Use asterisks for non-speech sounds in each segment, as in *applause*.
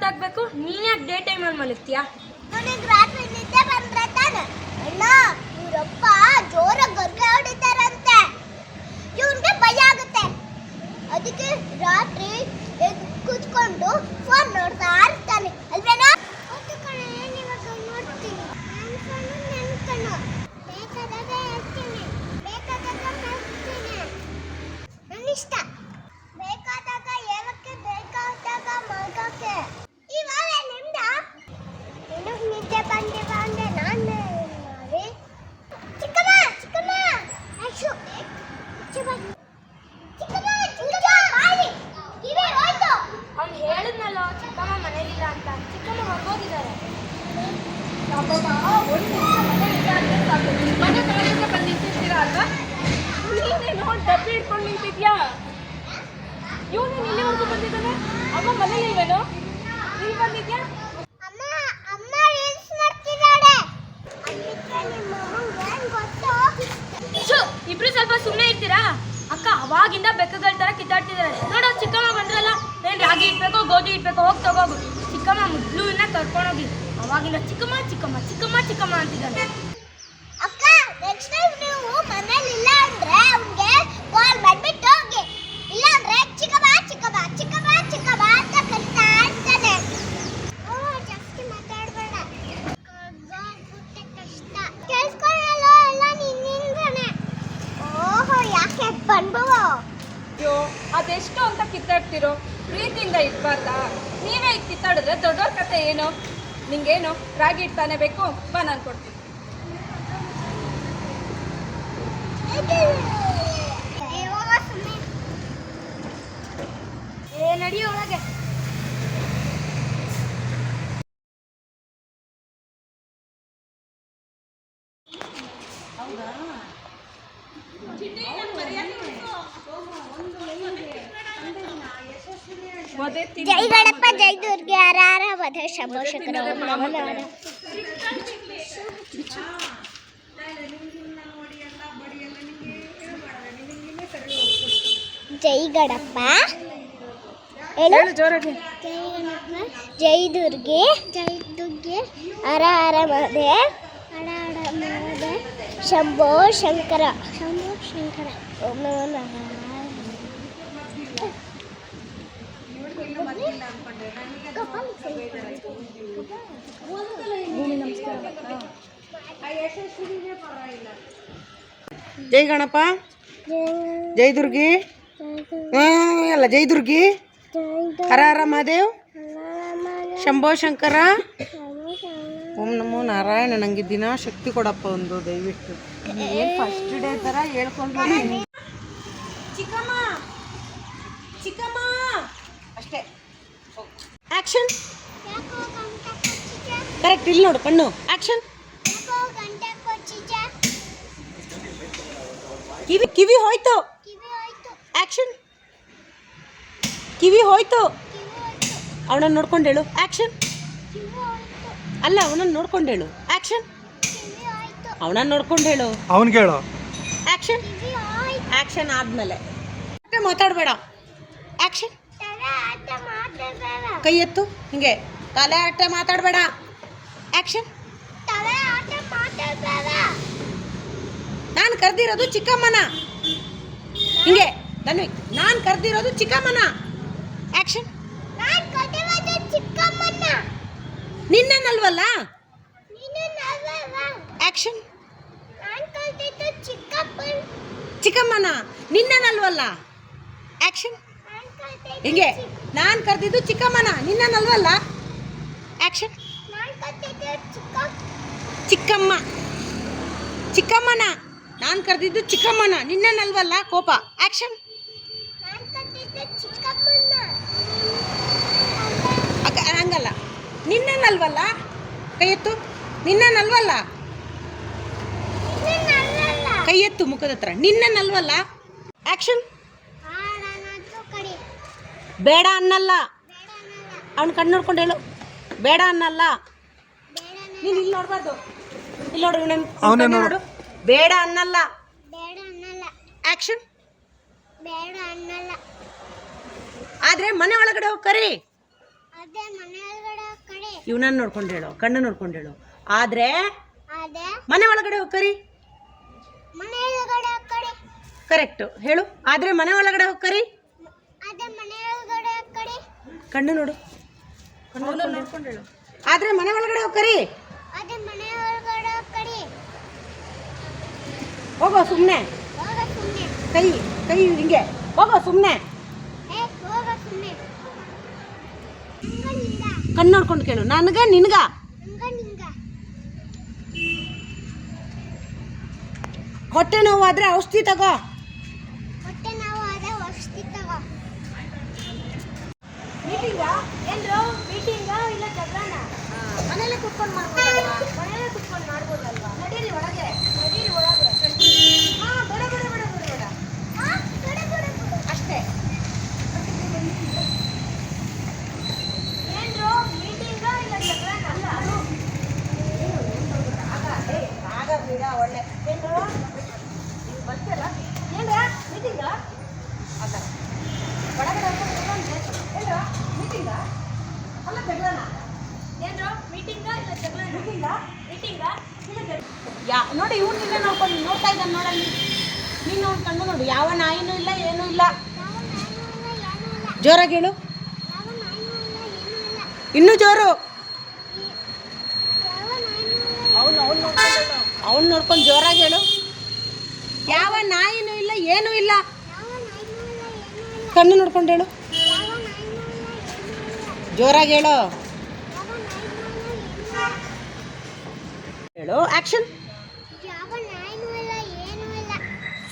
ಗೊತ್ತಾಗ್ಬೇಕು? ನೀನ್ ಯಾಕೆ ಡೇ ಟೈಮಲ್ಲಿ ಮಲಗ್ತೀಯಾ? ನನಗೆ ರಾತ್ರಿ ನಿದ್ದೆ ಬಂದ್ರೆ ತಾನೆ. ಅಣ್ಣ, ಇವರಪ್ಪ ಜೋರಾಗಿ ಗರ್ಗೆ ಹೊಡಿತಾರಂತೆ. ಇವನ್ಗೆ ಭಯ ಆಗುತ್ತೆ. ಅದಕ್ಕೆ ರಾತ್ರಿ ಕೂತ್ಕೊಂಡು ಫೋನ್ ನೋಡ್ತಾ ಇರ್ತಾನೆ. ಅಲ್ವೇನಾ ಹೌದು ಕಣ ನಾನು ಇವಾಗ ನೋಡ್ತೀನಿ ನನ್ನ ಫೋನು ನನ್ನ ಕಣ್ಣು ಬೇಕಾದಾಗ ಹೇಳ್ತೀನಿ ಬೇಕಾದಾಗ ಮಾಡ್ತೀನಿ ನನ್ನ ಇಷ್ಟ ಬೇಕಾದಾಗ ಹೇಳಕ್ಕೆ ಬೇಕಾದಾಗ ಮಗಕ್ಕೆ ಇವಾಗ ನಿಮ್ದ ನಿನಗ್ ನಿದ್ದೆ ಬಂದೆ ಬಂದೆ ನಾನು ಮಾಡಿ ಚಿಕ್ಕಮ್ಮ ಚಿಕ್ಕಮ್ಮ ಅಶು ಚಿಕ್ಕಮ್ಮ ಚಿಕ್ಕಮ್ಮ ಚಿಕ್ಕಮ್ಮ ಮಾಡಿ ಕಿವಿ ಹೋಯ್ತು ಅವ್ನು ಹೇಳಿದ್ನಲ್ಲ ಚಿಕ್ಕಮ್ಮ ಮನೇಲಿಲ್ಲ ಅಂತ ಚಿಕ್ಕಮ್ಮ ಹೊರಗೋಗಿದ್ದಾರೆ. ಮನೆ ಕಡೆಯಿಂದ ಬಂದು ನಿಂತಿರ್ತೀರಾ ಅಲ್ವಾ? ನೀನೇನು ಡಬ್ಬಿ ಇಟ್ಕೊಂಡು ನಿಂತಿದ್ಯಾ? ಇವನು ಇಲ್ಲಿವರೆಗೂ ಬಂದಿದ್ದಾನೆ? ಅಮ್ಮ ಮನೇಲಿ ಇಲ್ವೇನೋ ನೀನು ಬಂದಿದ್ಯಾ? ಇಬ್ರು ಸ್ವಲ್ಪ ಸುಮ್ಮನೆ ಇರ್ತೀರಾ? ಅಕ್ಕ ಅವಾಗಿಂದ ಬೆಕ್ಕಗಳ ತರ ಕಿತ್ತಾಡ್ತಿದ್ದಾರೆ. ನೋಡೋ ಚಿಕ್ಕಮ್ಮ ಬಂದ್ರಲ್ಲ. ಏನ್ ರಾಗಿ ಇಟ್ಬೇಕು ಗೋಧಿ ಇಟ್ಬೇಕು ಹೋಗಿ ತಗೋಗು. ಚಿಕ್ಕಮ್ಮ ಮುದ್ಲುವಿನ ಕರ್ಕೊಂಡೋಗಿ. ಅವಾಗಿಂದ ಚಿಕ್ಕಮ್ಮ ಚಿಕ್ಕಮ್ಮ ಚಿಕ್ಕಮ್ಮ ಚಿಕ್ಕಮ್ಮ ಅಂತಿದ್ದಾನೆ ಅಕ್ಕ ನೆಕ್ಸ್ಟ್ ಟೈಮ್ ನೀವು ಮನೇಲಿ ಇಲ್ಲ ಅಂದ್ರೆ ಅವ್ನಿಗೆ ಕಾಲ್ ಮಾಡ್ಬಿಟ್ಟು ಹೋಗಿ ಇಲ್ಲ ಅಂದ್ರೆ ಚಿಕ್ಕಮ್ಮ ಚಿಕ್ಕಮ್ಮ ಚಿಕ್ಕಮ್ಮ ಚಿಕ್ಕಮ್ಮ ಅಂತ ಕರಿತಾ ಇರ್ತಾನೆ ಓ ಜಾಸ್ತಿ ಮಾತಾಡಬೇಡ ಕಷ್ಟ ಕೇಳಿಸ್ಕೊಳ್ಳಲ್ಲ ಎಲ್ಲ ನಿನ್ನಿಂದಾನೆ ಓಹೋ ಯಾಕೆ ಬಂದ್ಬವ ಅಯ್ಯೋ ಅದೆಷ್ಟು ಅಂತ ಕಿತ್ತಾಡ್ತಿರೋ ಪ್ರೀತಿಯಿಂದ ಇಟ್ಬಾರ್ದಾ ನೀವೇ ಈಗ ಕಿತ್ತಾಡಿದ್ರೆ ದೊಡ್ಡವ್ರ ಕತೆ ಏನು ಇಡ್ತಾನೆ ಬೇಕು ಬಾ ನಾನು ಕೊಡ್ತೀನಿ. ನಡಿ ಒಳಗೆ. ಜೈ ಗಣಪ ಜೈ ದುರ್ಗೆ ಹರ ವಧ ಶಂಭೋ ಶಂಕರ ಓಂ ನಮೋ ನಾರಾಯಣ. ಜೈ ಗಣಪ ಹೇಳು ಜೋರಾಗಿ. ಜೈ ದುರ್ಗೆ ಜೈ ದುರ್ಗೆ ಹರ ಹರ ಮಹದೇವ್ ಹರ ಹರ ಮಹದೇವ್ ಶಂಭೋ ಶಂಕರ. ಶಂಭೋ ಶಂಕರ. ಓಂ ನಮೋ ನಾರಾಯಣ. ಜೈ ಗಣಪ. ಜೈ ದುರ್ಗಿ. ಅಲ್ಲ ಜೈ ದುರ್ಗಿ ಹರ ಹರ ಮಹಾದೇವ್. ಶಂಭೋ ಶಂಕರ. ಓಂ ನಮೋ ನಾರಾಯಣ. ನಂಗೆ ದಿನ ಶಕ್ತಿ ಕೊಡಪ್ಪ ಒಂದು ದಯವಿಟ್ಟು. ಏನ್ ಫಸ್ಟ್ ಡೇ ತರ ಹೇಳ್ಕೊಂಡು ಚಿಕ್ಕಮ್ಮ ಚಿಕ್ಕಮ್ಮ. ಅಷ್ಟೇ. ಕೊಚ್ಚಿದ್ಯಾ? ಕರೆಕ್ಟ್ ಇಲ್ಲಿ ನೋಡು ಕಣ್ಣು. ಕೊಚ್ಚಿದ್ಯಾ? ಕಿವಿ ಕಿವಿ ಹೋಯ್ತು. ಆಕ್ಷನ್ ಕಿವಿ ಹೋಯ್ತು. ಅವನನ್ನು ನೋಡ್ಕೊಂಡು ಹೇಳು. ಆಕ್ಷನ್ ಅಲ್ಲ ಅವನನ್ನು ನೋಡ್ಕೊಂಡು ಹೇಳು. ಆಕ್ಷನ್ ಅವನನ್ನು ನೋಡ್ಕೊಂಡು ಹೇಳು. ಅವನು ಕೇಳು ಆಕ್ಷನ್ ಆ್ಯಕ್ಷನ್ ಆದಮೇಲೆ. ಆಕ್ಷನ್ ಆದ್ಮೇಲೆ ಮತ್ತೆ ಮಾತಾಡಬೇಡ. ಮಾತಾಡ್ಬೇಡ ಕೈ ಎತ್ತು ಹಿಂಗೆ. ತಲೆ ಆಟ ಮಾತಾಡಬೇಡ. ಮಾತಾಡ್ಬೇಡ ನಾನು ಕರೆದಿರೋದು ಚಿಕ್ಕಮ್ಮನ. ಹಿಂಗೆ. ಧನ್ವಿ ನಾನು ಕರೆದಿರೋದು ಚಿಕ್ಕಮ್ಮನ. ಚಿಕ್ಕಮ್ಮನ್ನ ನಿನ್ನನ್ನಲ್ವಲ್ಲ? ಚಿಕ್ಕಪ್ಪನ್. ಚಿಕ್ಕಮ್ಮನ. ನಿನ್ನನ್ನಲ್ವಲ್ಲ? ಆಕ್ಷನ್ ನಾನ್ ಕಟ್ಟಿದ್ದು ಹಿಂಗೆ? ನಾನು ಕರೆದಿದ್ದು ಚಿಕ್ಕಮ್ಮನ. ನಿನ್ನಲ್ವಲ್ಲ ಆಕ್ಷನ್ ನಾನ್ ಕತ್ತಿದ್ದೆ ಚಿಕ್ಕ ಚಿಕ್ಕಮ್ಮ. ಚಿಕ್ಕಮ್ಮನ. ನಾನು ಕರೆದಿದ್ದು ಚಿಕ್ಕಮ್ಮನ. ನಿನ್ನನಲ್ವಲ್ಲ ಕೋಪ. ಆಕ್ಷನ್ ನಾನ್ ಕತ್ತಿದ್ದೆ ಚಿಕ್ಕಮ್ಮನ್ನ ಅಕ್ಕ ಹಂಗಲ್ಲ ನಿನ್ನಲ್ವಲ್ಲ ಕೈ ಎತ್ತು. ನಿನ್ನನ್ನಲ್ವಲ್ಲ ನಿನ್ನ ನನ್ನಲ್ಲ ಕೈ ಎತ್ತು ಮುಖದ ಹತ್ರ. ನಿನ್ನಲ್ವಲ್ಲ ಆಕ್ಷನ್ ಆ ನನ್ನದು ಬೇಡ ಅನ್ನಲ್ಲ. ಬೇಡ ಅನ್ನಲ್ಲ ಅವ್ನು ಕಣ್ಣು ನೋಡ್ಕೊಂಡು ಹೇಳು. ಬೇಡ ಅನ್ನಲ್ಲ. ಬೇಡ ಅನ್ನಲ್ಲ ನೀನು ಇಲ್ಲಿ ನೋಡ್ಬಾರ್ದು. ಇಲ್ಲಿ ನೋಡು ನೋಡು. ಬೇಡ ಅನ್ನಲ್ಲ ಬೇಡ ಅನ್ನಲ್ಲ. ಆಕ್ಷನ್ ಬೇಡ ಅನ್ನಲ್ಲ ಆದ್ರೆ ಮನೆ ಒಳಗಡೆ ಹೋಗಿ ಕರಿ. ಇವನನ್ನ ನೋಡ್ಕೊಂಡು ಹೇಳು ಕಣ್ಣು ನೋಡ್ಕೊಂಡು ಹೇಳು. ಆದ್ರೆ ಮನೆ ಒಳಗಡೆ ಹೋಗ್ಕರಿ ಕರೆಕ್ಟ್. ಹೇಳು ಆದ್ರೆ ಮನೆ ಒಳಗಡೆ ಹೋಗ್ಕರಿ ಕಣ್ಣು ನೋಡು. ಕಣ್ಣು ನೋಡ್ಕೊಂಡು ಹೇಳು. ಆದ್ರೆ ಮನೆ ಒಳಗಡೆ ಹೋಗ್ಕರಿ ಹೋಗೋ ಸುಮ್ನೆ. ಹೋಗ ಸುಮ್ಮನೆ ಕೈ ಕೈ ಹಿಂಗೆ. ಹೋಗೋ ಸುಮ್ಮನೆ ಏ ಹೋಗ ಸುಮ್ಮನೆ ಹಂಗ ನಿಂಗ ಕಣ್ಣು ನೋಡ್ಕೊಂಡು ಕೇಳು. ನನಗ ನಿನ್ಗ? ಔಷಧಿ ತಗೋ. ಹೊಟ್ಟೆ ನೋವು ಆದ್ರೆ ಔಷಧಿ ತಗೋ. ಮನೇಲೆ ಕುತ್ಕೊಂಡು ಅದೇ ಔಷಧಿ ತಗೋ ಮೀಟಿಂಗ ಏನ್ರು ಮೀಟಿಂಗ ಇಲ್ಲ ಜಗಳನ ಮನೇಲೆ ಕುತ್ಕೊಂಡು ಮನೆಯಲ್ಲೇ ಕುತ್ಕೊಂಡು ಮಾಡ್ಬೋದಲ್ವಾ ನಡೀರಿ ಒಳಗೆ ನಡೀರಿ ಒಳಗೆ ಹಾ ಬೇಡ ಬೇಡ ಬೇಡ ಬೇಡ ಬೇಡ ಆ ಬಿಡು ಬಿಡು ಬಿಡು ಅಷ್ಟೇ ಏನ್ರು ಮೀಟಿಂಗ ಇಲ್ಲ ಜಗಳನ ಅಲ್ಲ ಆಗ ಬೇಡ ಒಳ್ಳೆ ಏನು ನೀವು ಬರ್ತೀರ ಏನ್ರ ಮೀಟಿಂಗ ಆಗ ಒಳಗಡೆ ಏನ್ರ ಮೀಟಿಂಗ ಅಲ್ಲ ಬೆಗಳನ ಏನ್ರು ಮೀಟಿಂಗ ಇಲ್ಲ ಜಗಳನ ಮೀಟಿಂಗ ಮೀಟಿಂಗ ಇಲ್ಲ ಜಗಳ ಯಾ ನೋಡಿ ಇವ್ನು ಇಲ್ಲ ನೋಡ್ಕೊಂಡು ಇದ್ದಾನೆ ನೋಡಲ್ಲಿ ನೀನು. ಅವ್ನು ಕಣ್ಣು ನೋಡು. ಯಾವ ನಾಯಿನೂ ಇಲ್ಲ, ಏನೂ ಇಲ್ಲ. ಜೋರಾಗಿ ಹೇಳು. ಇನ್ನೂ ಜೋರು. ಅವನು ಅವ್ನು ನೋಡ್ಕೊಂಡು ಅವ್ನು ನೋಡ್ಕೊಂಡು ಜೋರಾಗಿ ಹೇಳು. ಯಾವ ನಾಯಿನೂ ಇಲ್ಲ, ಏನೂ ಇಲ್ಲ. ಕಣ್ಣು ನೋಡ್ಕೊಂಡು ಹೇಳು. ಜೋರಾಗಿ ಹೇಳು. ಹೇಳು ಆಕ್ಷನ್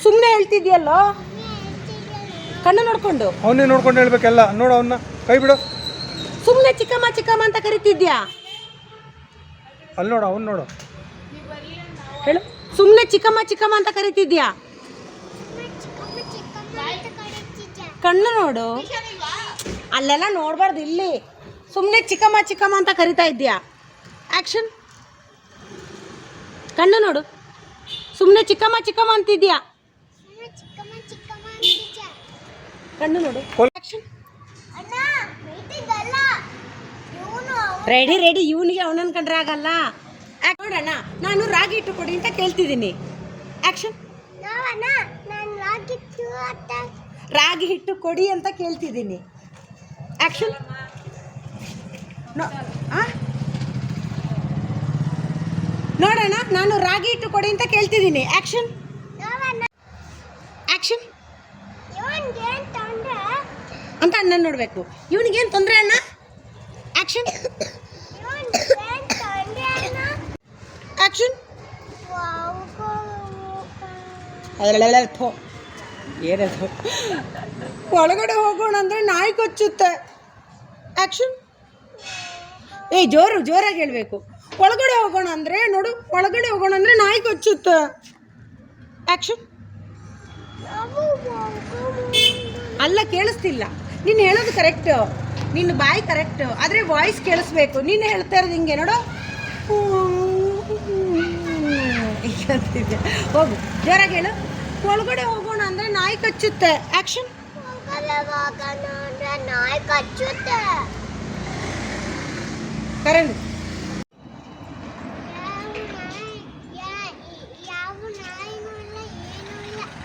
ಸುಮ್ಮನೆ ಹೇಳ್ತಿದ್ಯಲ್ಲೋ? ಕಣ್ಣು ನೋಡ್ಕೊಂಡು. ಅವನೇ ನೋಡ್ಕೊಂಡು ಹೇಳ್ಬೇಕೆಲ್ಲ. ನೋಡು ಅವನ್ನ ಕೈ ಬಿಡು. ಸುಮ್ಮನೆ ಚಿಕ್ಕಮ್ಮ ಚಿಕ್ಕಮ್ಮ ಅಂತ ಕರಿತಿದ್ಯಾ? ಅಲ್ಲಿ ನೋಡು ಅವ್ನು ನೋಡು. ಹೇಳು. ಸುಮ್ಮನೆ ಚಿಕ್ಕಮ್ಮ ಚಿಕ್ಕಮ್ಮ ಅಂತ ಕರಿತಿದ್ಯಾ? ಕಣ್ಣು ನೋಡು. ಅಲ್ಲೆಲ್ಲ ನೋಡ್ಬಾರ್ದು ಇಲ್ಲಿ. ಸುಮ್ಮನೆ ಚಿಕ್ಕಮ್ಮ ಚಿಕ್ಕಮ್ಮ ಅಂತ ಕರಿತಾ ಇದ್ಯಾ? ಆಕ್ಷನ್ ಕಣ್ಣು ನೋಡು. ಸುಮ್ಮನೆ ಚಿಕ್ಕಮ್ಮ ಚಿಕ್ಕಮ್ಮ ಅಂತಿದ್ಯಾ ಸುಮ್ಮನೆ ಚಿಕ್ಕಮ್ಮ ಚಿಕ್ಕಮ್ಮ ಅಂತಿದ್ದೆ ಕಣ್ಣು ನೋಡು. ಆಕ್ಷನ್ ಅಣ್ಣ ಮೀಟಿಂಗ್ ಇವನು ರೆಡಿ ರೆಡಿ ಇವನಿಗೆ ಅವನನ್ ಕಂಡ್ರೆ ಆಗಲ್ಲ. ನೋಡಣ್ಣ ನಾನು ರಾಗಿ ಹಿಟ್ಟು ಕೊಡಿ ಅಂತ ಕೇಳ್ತಿದ್ದೀನಿ. ಆಕ್ಷನ್ ರಾಗಿ ಹಿಟ್ಟು ಕೊಡಿ ಅಂತ ಕೇಳ್ತಿದ್ದೀನಿ. ಆಕ್ಷನ್ ನೋಡೋಣ ನಾನು ರಾಗಿ ಹಿಟ್ಟು ಕೊಡಿ ಅಂತ ಕೇಳ್ತಿದ್ದೀನಿ. ಆಕ್ಷನ್ ಆಕ್ಷನ್ ಅಂತ ಅಣ್ಣನ ನೋಡಬೇಕು. ಇವನಿಗೇನು ತೊಂದರೆ ಅಣ್ಣ? ಆ್ಯಕ್ಷನ್ ಆ್ಯಕ್ಷನ್ ಅಣ್ಣ ಅದರಲ್ಲೆಲ್ಲ ಏನದು? ಒಳಗಡೆ ಹೋಗೋಣ ಅಂದರೆ ನಾಯಿ ಕೊಚ್ಚುತ್ತೆ. ಆಕ್ಷನ್ ಏಯ್, ಜೋರು, ಜೋರಾಗಿ ಹೇಳಬೇಕು. ಒಳಗಡೆ ಹೋಗೋಣ ಅಂದರೆ, ನೋಡು, ಒಳಗಡೆ ಹೋಗೋಣ ಅಂದರೆ ನಾಯಿ ಕೊಚ್ಚುತ್ತೆ. ಆಕ್ಷನ್ ನಾವು ಅಲ್ಲ, ಕೇಳಿಸ್ತಿಲ್ಲ. ನೀನು ಹೇಳೋದು ಕರೆಕ್ಟು ನಿನ್ನ ಬಾಯಿ ಕರೆಕ್ಟು ಆದರೆ ವಾಯ್ಸ್ ಕೇಳಿಸ್ಬೇಕು. ನೀನು ಹೇಳ್ತಾ ಇರೋದು ಹಿಂಗೆ ನೋಡು. ಹೋಗು. ಜೋರಾಗಿ ಹೇಳು. ಒಳಗಡೆ ಹೋಗೋಣ ಅಂದರೆ ನಾಯಿ ಕಚ್ಚುತ್ತೆ. ಆ್ಯಕ್ಷನ್ ನಾಯಿ ಕಚ್ಚುತ್ತೆ ಕರೆಂಟ್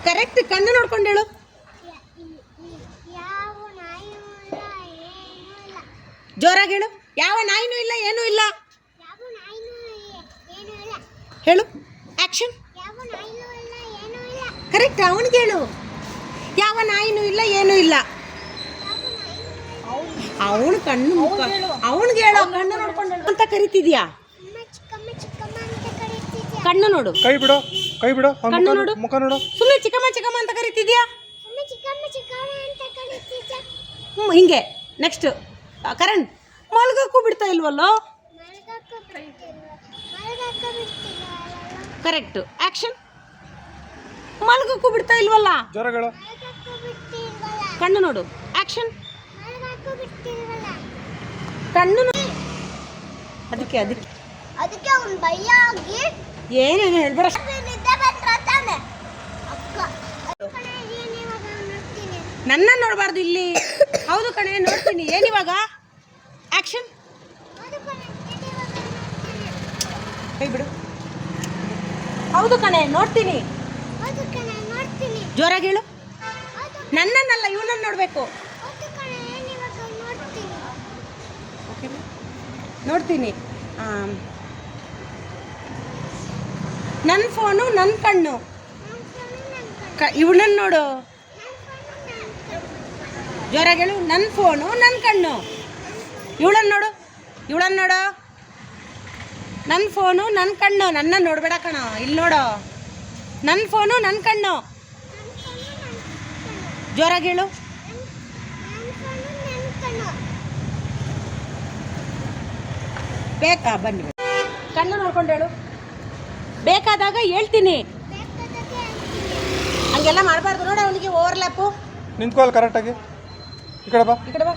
ಕರೆಕ್ಟ್ ಕಣ್ಣು ನೋಡ್ಕೊಂಡು ಹೇಳು ಯ- ಈ- ಈ- ಯಾವ ನಾಯಿನೂ ಇಲ್ಲ ಏನೂ ಇಲ್ಲ ಜೋರಾಗಿ ಹೇಳು. ಯಾವ ನಾಯಿನೂ ಇಲ್ಲ ಏನೂ ಇಲ್ಲ. ಹೇಳು. ಆ್ಯಕ್ಷನ್ ಯಾವ ನಾಯಿನೂ ಇಲ್ಲ ಏನೂ ಇಲ್ಲ. ಕರೆಕ್ಟ್ ಅವನಿಗೆ ಹೇಳು. ಯಾವ ನಾಯಿನೂ ಇಲ್ಲ ಏನೂ ಇಲ್ಲ. ಅವನು ಕಣ್ಣು ಮುಖ ಅವನಿಗೆ ಹೇಳು. ಕಣ್ಣು ನೋಡ್ಕೊಂಡು ಅಂತ ಕರಿತಿದ್ಯಾ? ಕಣ್ಣು ನೋಡು. ಕೈ ಬಿಡು ಕೈ ಬಿಡು ಕಣ್ಣು ನೋಡು. ಮುಖ ನೋಡು. ಸುಮ್ಮನೆ ಚಿಕ್ಕಮ್ಮ ಚಿಕ್ಕಮ್ಮ ಅಂತ ಕರಿತಿದ್ಯಾ? ಅಮ್ಮ ಚಿಕ್ಕಮ್ಮ ಚಿಕ್ಕಮ್ಮ ಅಂತ ಕರೀತಿದ್ಯಾ? ಹ್ಞೂ ಹಿಂಗೆ. ನೆಕ್ಸ್ಟ್ ಕರಣ್ ಮಲ್ಗಕ್ಕೂ ಬಿಡ್ತಾ ಇಲ್ವಲ್ಲೋ? ಮಲಗಕ್ಕೂ ಆ್ಯಕ್ಷನ್ ಮಲಗಕ್ಕೂ ಬಿಡ್ತಿಲ್ವ ಕರೆಕ್ಟ್ ಆಕ್ಷನ್ ಮಲ್ಗಕ್ಕೂ ಬಿಡ್ತಾ ಇಲ್ವಲ್ಲ? ಜ್ವರಗಳು? ಕಣ್ಣು ನೋಡು. ಆಕ್ಷನ್ ಮಲಗಕ್ಕೂ ಬಿಡ್ತಿಲ್ವಲ್ಲ ಕಣ್ಣು ನೋಡು. ಅದಕ್ಕೆ ಅದಕ್ಕೆ. ಅದಕ್ಕೆ ಅವನು ಭಯ ಆಗಿ ಏನೇನು ಹೇಳ್ಬೇಡ ನಿದ್ದೆ ಬಂದ್ರ ತಾನೆ. ಅಕ್ಕ ಕಣೆ, ಏನ್ ಇವಾಗ ನನ್ನ ನೋಡಬಾರ್ದು ಇಲ್ಲಿ. ಹೌದು ಕಣೆ ನೋಡ್ತೀನಿ. ಏನಿವಾಗ ನೋಡ್ತೀನಿ ಕೈ ಬಿಡು. ಹೌದು ಕಣೆ, ನೋಡ್ತೀನಿ. ಜೋರಾಗಿ ಹೇಳು. ನನ್ನನ್ನಲ್ಲ, ಇವನನ್ನು ನೋಡಬೇಕು. ನೋಡ್ತೀನಿ. ನನ್ನ ಫೋನು ನನ್ನ ಕಣ್ಣು. ಕ, ಇವನನ್ನ ನೋಡು. ಜೋರಾಗಿ ಹೇಳು ನನ್ನ ಫೋನು ನನ್ನ ಕಣ್ಣು. ಇವಳನ್ನ ನೋಡು. ಇವಳನ್ನ ನೋಡು. ನನ್ನ ಫೋನು ನನ್ನ ಕಣ್ಣು ನನ್ನ ನೋಡಬೇಡ ಕಣ. ಇಲ್ಲಿ ನೋಡು. ನನ್ನ ಫೋನು ನನ್ನ ಕಣ್ಣು. ಜೋರಾಗಿ ಹೇಳು. ಬೇಕಾ? ಬನ್ನಿ ಕಣ್ಣು ನೋಡ್ಕೊಂಡು ಹೇಳು. ಬೇಕಾದಾಗ ಹೇಳ್ತೀನಿ. ಹಂಗೆಲ್ಲ ಮಾಡಬಾರ್ದು. ನೋಡು ಅವನಿಗೆ ಓವರ್ಲ್ಯಾಪು ನಿಂತ್ಕೊಳ್ಳಿ ಕರೆಕ್ಟಾಗಿ ಈ ಕಡೆ ಬಾ. ಈ ಕಡೆ ಬಾ.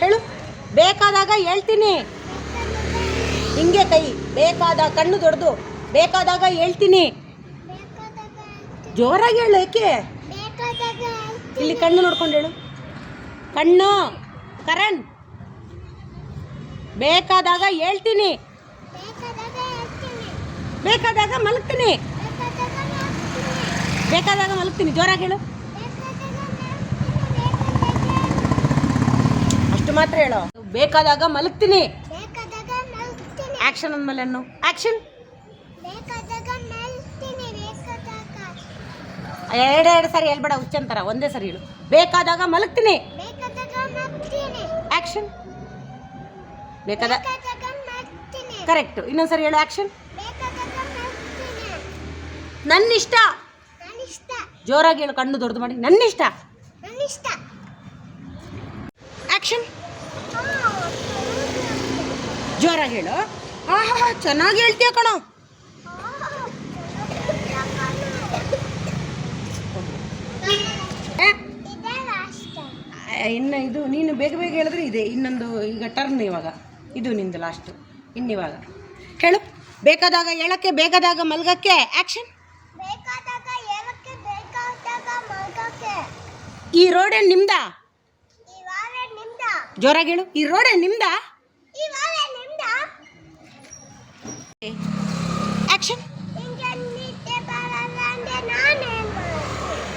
ಹೇಳು. ಬೇಕಾದಾಗ ಹೇಳ್ತೀನಿ. ಹಿಂಗೆ ಕೈ. ಬೇಕಾದ ಕಣ್ಣು ದೊಡ್ಡದು. ಬೇಕಾದಾಗ ಹೇಳ್ತೀನಿ. ಜೋರಾಗಿ ಹೇಳು ಏಕೆ? ಇಲ್ಲಿ ಕಣ್ಣು ನೋಡ್ಕೊಂಡು ಹೇಳು. ಕಣ್ಣು. ಕರಣ್. ಬೇಕಾದಾಗ ಹೇಳ್ತೀನಿ. ಬೇಕಾದಾಗ ಮಲಗ್ತೀನಿ. ಬೇಕಾದಾಗ ಮಲಗ್ತೀನಿ. ಜೋರಾಗಿ ಹೇಳು ಬೇಕಾದಾಗ ಮಾಡ್ತೀನಿ ಬೇಕಾದಾಗ ಅಷ್ಟು ಮಾತ್ರ ಹೇಳು. ಬೇಕಾದಾಗ ಮಲಗ್ತೀನಿ. ಆಕ್ಷನ್ ಅಂದಮೇಲೆ ಅನ್ನು. ಆಕ್ಷನ್ ಬೇಕಾದಾಗ ಎರಡು ಸಾರಿ ಹೇಳ್ಬೇಡ ಹುಚ್ಚಂತರ ಒಂದೇ ಸರಿ ಹೇಳು. ಬೇಕಾದಾಗ ಮಲಗ್ತೀನಿ. ಆಕ್ಷನ್ ಬೇಕಾದ ಬೇಕಾದಾಗ ಕರೆಕ್ಟ್ ಇನ್ನೊಂದ್ಸರಿ ಹೇಳು ಆಕ್ಷನ್ ನನ್ನ ಇಷ್ಟ ಜೋರಾಗಿ ಹೇಳು ಕಣ್ಣು ದೊಡ್ಡದು ಮಾಡಿ. ನನ್ನ ಇಷ್ಟ ನನ್ನ ಇಷ್ಟ ಆಕ್ಷನ್ ಜೋರಾಗಿ ಹೇಳು. ಆಹಾ ಚೆನ್ನಾಗಿ ಹೇಳ್ತೀಯ ಕಣೋ. ಇನ್ನು ಇದು ನೀನು ಬೇಗ ಬೇಗ ಹೇಳಿದ್ರೆ ಇದೆ. ಇನ್ನೊಂದು ಈಗ ಟರ್ನ್ ಇವಾಗ. ಇದು ನಿಂದು ಲಾಸ್ಟ್ ಇನ್ನಿವಾಗ ಹೇಳು. ಬೇಕಾದಾಗ ಹೇಳಕ್ಕೆ ಬೇಕಾದಾಗ ಮಲ್ಗಕ್ಕೆ. ಮಲ್ಗಕ್ಕೆ. ಈ ರೋಡೇನು ನಿಮ್ದ? ಜೋರಾಗಿ ಹೇಳು. ಈ ರೋಡೆ ನಿಮ್ದಾ? ಮಾಡ್ತೀನಿ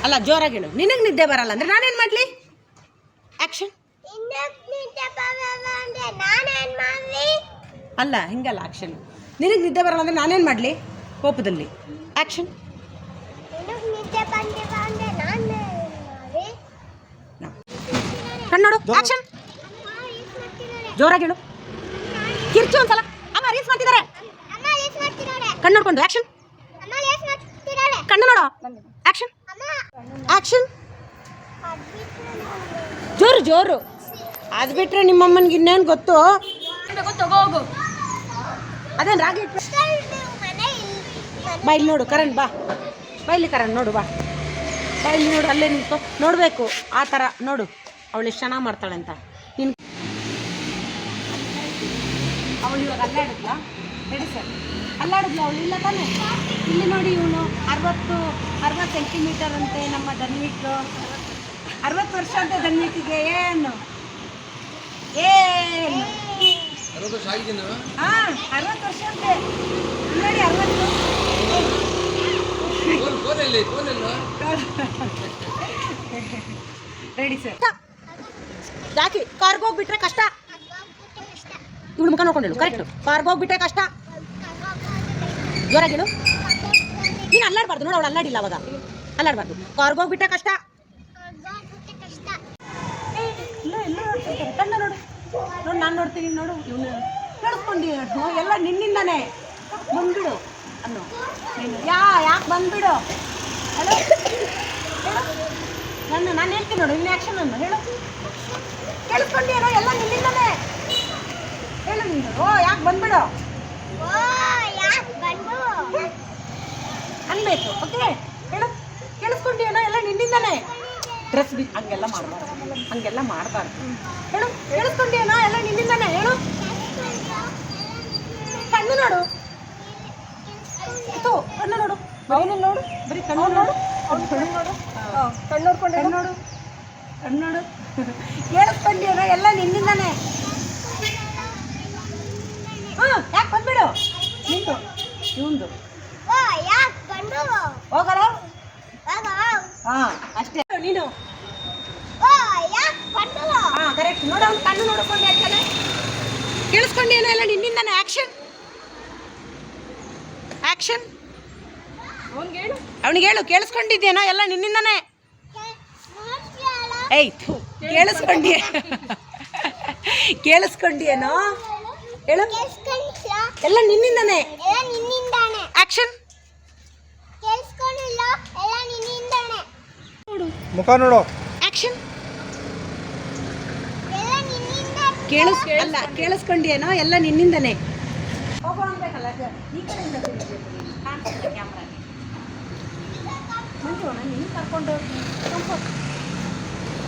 ಅಲ್ಲ ಜೋರಾಗಿ ಹೇಳು. ನಿನಗೆ ನಿದ್ದೆ ಬರಲ್ಲ ಅಂದ್ರೆ ನಾನೇನು ಮಾಡಲಿ? ಮಾಡ್ಲಿ? ಅಲ್ಲ ಹಿಂಗಲ್ಲ ಆಕ್ಷನ್ ನಿನಗೆ ನಿದ್ದೆ ಬರಲ್ಲ ಅಂದ್ರೆ ನಾನೇನು ಮಾಡಲಿ? ಕೋಪದಲ್ಲಿ. ಮಾಡ್ಲಿ? ಕಣ್ಣೋಡು ಮಾಡ್ತಿದ್ದಾರೆ ಜೋರಾಗಿ ಹೇಳು. ಕಿರ್ಚು ಒಂದ್ಸಲ. ಅಮ್ಮ ರೀಲ್ಸ್ ಮಾಡ್ತಿದ್ದಾರೆ ಕಣ್ಣು ನೋಡ್ಕೊಂಡು ಆಕ್ಷನ್ ಕಣ್ಣು ನೋಡು. ಆಕ್ಷನ್ ಆಕ್ಷನ್ ಜೋರು ಜೋರು. ಅದು ಬಿಟ್ರೆ ನಿಮ್ಮಮ್ಮನಿಗೆ ಇನ್ನೇನು ಗೊತ್ತು? ಹೋಗು ಅದೇನು ರಾಗಿ ಬೈಲಿ ನೋಡು, ಕರಣ್ ಬಾ. ಬಾ, ಇಲ್ಲಿ ಕರಣ್, ನೋಡು, ಬಾ. ಬಾ, ಇಲ್ಲಿ ನೋಡು, ಅಲ್ಲೇ ನಿಂತು ನೋಡಬೇಕು, ಆ ಥರ, ನೋಡು. ಅವಳು ಎಷ್ಟು ಚೆನ್ನಾಗಿ ಮಾಡ್ತಾಳೆ ಅಂತ ನೀನು ಅವಳು ಇವಾಗ ಅಲ್ಲಾಡಿದ್ಲಾ? ಹೇಳಿ ಸರ್. ಅಲ್ಲಾಡಿದ್ಲ ಅವಳು? ಇಲ್ಲ ತಾನೆ? ಇಲ್ಲಿ ನೋಡಿ ಇವನು ಅರವತ್ತು ಅರವತ್ತು ಸೆಂಟಿಮೀಟರ್ ಅಂತೆ ನಮ್ಮ ದನ್ವಿಟ್ಟು ಅರವತ್ತು ವರ್ಷ ಅಂತ ದನ್ವಿಟ್ಟಿಗೆ ಏನು? ಏನು? ಹಾಂ ಅರವತ್ತು ವರ್ಷ ಅಂತೆ. ನೋಡಿ ಅರವತ್ತು. Ready *laughs* sir. ಯಾಕೆ? ಕಾರ್ಗೆ ಹೋಗ್ಬಿಟ್ರೆ ಕಷ್ಟ ಅದ್ಬಿಟ್ರೆ ಕಷ್ಟ. ಇವಳು ಮುಖ ನೋಡ್ಕೊಂಡು ಕರೆಕ್ಟ್ ಕಾರ್ಗೆ ಹೋಗ್ಬಿಟ್ರೆ ಕಷ್ಟ. ಜೋರಾಗಿ ನೀನು ಅಲ್ಲಾಡಬಾರ್ದು, ನೋಡು, ಅವಳು ಅಲ್ಲಾಡಿಲ್ಲ ಅವಾಗ. ಅಲ್ಲಾಡಬಾರ್ದು. ಕಾರ್ಗೆ ಹೋಗ್ಬಿಟ್ರೆ ಕಷ್ಟ. ಇಲ್ಲ ಕಣ್ಣ ನೋಡು. ನೋಡು, ನಾನು ನೋಡ್ತೀನಿ, ನೋಡು, ಇವನು. ಹ್ಞೂ ಎಲ್ಲ ನಿನ್ನಿಂದಾನೆ. ಬಂದ್ಬಿಡು. ಅನ್ನು. ಯಾ, ಯಾಕೆ ಬಂದ್ಬಿಡು? ಹೇಳು. ನಾನು ನಾನು ಹೇಳ್ತೀನಿ ನೋಡು ಇನ್ನು ಆ್ಯಕ್ಷನ್ ಅನ್ನು. ಹೇಳು. ಕೇಳಿಸ್ಕೊಂಡಿರೋ ಎಲ್ಲ ನಿನ್ನಿಂದಾನೆ. ಹೇಳು ನೀನು. ಓ ಯಾಕೆ ಬಂದ್ಬಿಡು? ಓ ಯಾಕೆ ಬಂದು ಅನ್ಬೇಕು ಓಕೆ ಹೇಳು ಕೇಳಿಸ್ಕೊಂಡಿಏನೋ ಎಲ್ಲ ನಿನ್ನಿಂದಾನೆ. ಡ್ರೆಸ್ ಬಿ ಹಂಗೆಲ್ಲ ಮಾಡಬಾರ್ದು. ಹಂಗೆಲ್ಲ ಮಾಡಬಾರ್ದು. ಹೇಳು ಕೇಳಿಸ್ಕೊಂಡಿಏನೋ ಎಲ್ಲ ನಿನ್ನಿಂದಾನೆ. ಹೇಳು. ಕಣ್ಣು ನೋಡು. ಇತ್ತು ಕಣ್ಣು ನೋಡು. ಅವನು ನೋಡು. ಬರೀ ಕಣ್ಣು ನೋಡು. ಅವ್ನು ಕಣ್ಣು ನೋಡು. ಕಣ್ಣು ನೋಡ್ಕೊಂಡು ಕಣ್ಣು ನೋಡು. ಕಣ್ಣು ನೋಡು. *laughs* ಕೇಳಿಸ್ಕೊಂಡಿಏನೋ ಎಲ್ಲ ನಿನ್ನಿಂದಾನೆ. ಹಾಂ ಯಾಕೆ ಬಂದ್ಬಿಡು? ನಿಂದು ಇವಂದು ಓ ಯಾಕೆ ಬಂದು ಹೋಗಲ್ಲ? ಹೋಗೋ? ಹಾ ಅಷ್ಟೇ. ನೀನು? ಓ ಯಾಕೆ ಬಂದು ಹಾ ಕರೆಕ್ಟ್ ನೋಡು ಅವ್ನು ಕಣ್ಣು ನೋಡ್ಕೊಂಡು ಹೇಳ್ತಾನೆ ಕೇಳಿಸ್ಕೊಂಡೇನೋ ಎಲ್ಲ ನಿನ್ನಿಂದನೇ ಆಕ್ಷನ್? ಆಕ್ಷನ್? ಅವ್ನಿಗೆ ಹೇಳು ಕೇಳಿಸ್ಕೊಂಡಿದ್ದೇನೋ ಎಲ್ಲ ನಿನ್ನಿಂದನೇ. ಏಯ್ ಕೇಳಿಸ್ಕೊಂಡಿ ಕೇಳಿಸ್ಕೊಂಡಿಯೇನೋ? ಹೇಳು. ಕೇಳಿಸ್ಕೊಂಡಿಲ್ಲ ಎಲ್ಲ ನಿನ್ನಿಂದಾನೆ. ಎಲ್ಲ ನಿನ್ನಿಂದನೇ. ಆಕ್ಷನ್. ಕೇಳಿಸ್ಕೊಂಡಿಲ್ಲ ಎಲ್ಲ ನಿನ್ನಿಂದಾನೆ. ಮುಖ ನೋಡು. ಆಕ್ಷನ್. ಎಲ್ಲ ನಿನ್ನಿಂದ ಕೇಳಿಸ್ ಅಲ್ಲ ಕೇಳಿಸ್ಕೊಂಡಿಯೇನೋ ಎಲ್ಲ ನಿನ್ನಿಂದಾನೆ. ಹೋಗೋ.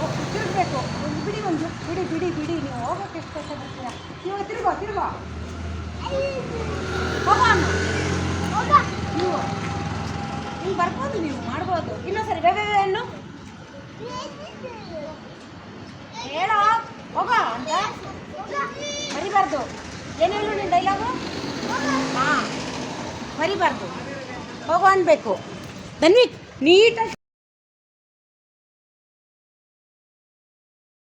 ಕಂಫರ್ಟ್ ಒಂದು ಬಿಡಿ ಒಂದು. ಬಿಡಿ ಬಿಡಿ ಬಿಡಿ. ನೀವು ಹೋಗೋಕೆ ಎಷ್ಟು ಕಷ್ಟ ಬರ್ತೀರಾ ನೀವು ತಿರುಗೋ ತಿರುಗೋ. ಹೋಗೋ. ನೀವು. ನೀವು ಬರ್ಬೋದು, ನೀವು ಮಾಡ್ಬೋದು. ಇನ್ನೊಂದು ಸರಿ ಬೇಗ ಅನ್ನು ಹೇಳೋ, ಹೋಗೋ ಅಂತ. ಮರಿಬಾರ್ದು. ಏನು ಹೇಳು ನಿನ್ನ ಡೈಲಾಗು ಹಾಂ. ಮರಿಬಾರ್ದು. ಹೋಗೋ ಅನ್ಬೇಕು. ಧನ್ವಿಕ್, ನೀಟಾಗಿ